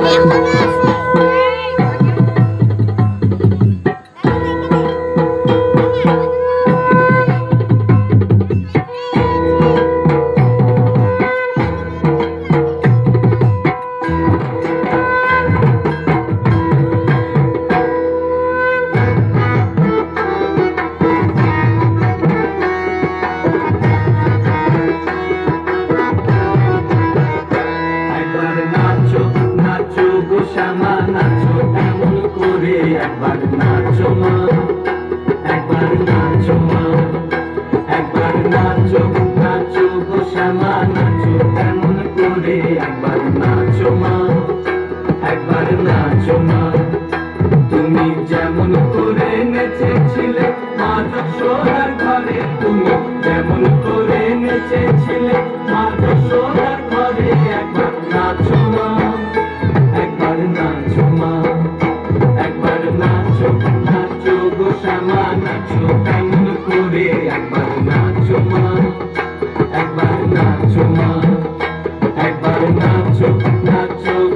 没有爸。নাচো এমন করে একবার নাচো মা। একবার নাচো মা। একবার নাচো নাচো গো শ্যামা। নাচো এমন করে একবার নাচো মা। একবার নাচো মা। তুমি যেমন করে নেচেছিলে মা যশোদার ঘরে, তুমি যেমন করে নেচেছিলে মা যশোদার শ্যামা নাচো কেমন করে একবার নাচো মা একবার নাচো মা একবার নাচো নাচো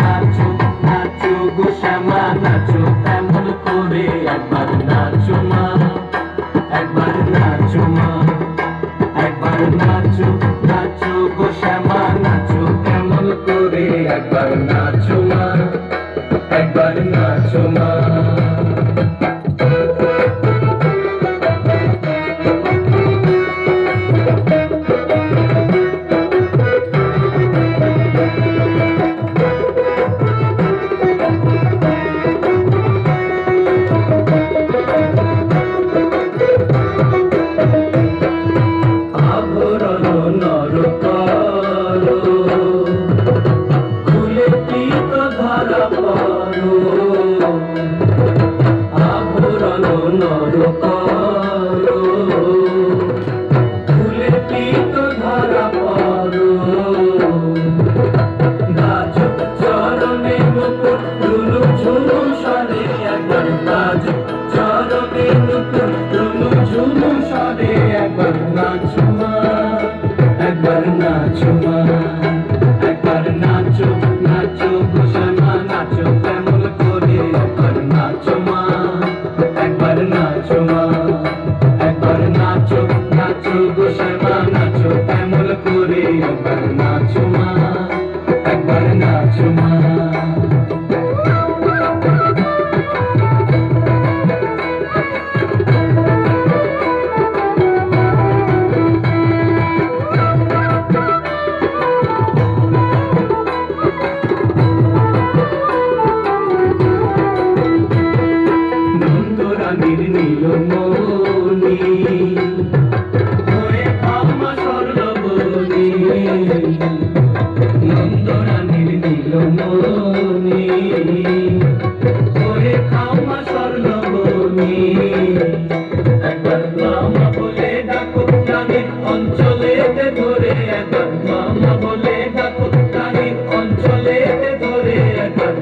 নাচো নাচো গো শ্যামা, নাচো তেমন করে একবার নাচো মা, একবার নাচো মা, একবার নাচো নাচো গো শ্যামা, নাচো কেমন করে একবার নাচো মা, একবার নাচো সরে একবার গাছ চরণে মুকুট লুলু ঝুলু সরে একবার নাচো মা, একবার নাচো মা, একবার নাচো নাচো গোসামা নাচো কেমন করে একবার নাচো মা, একবার নাচো মা, একবার নাচো নাচো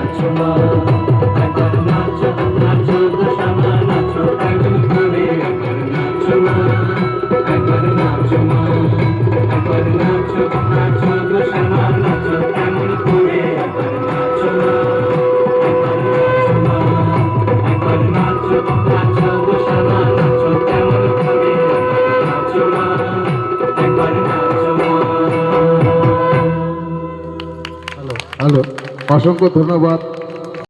একবার অসংখ্য ধন্যবাদ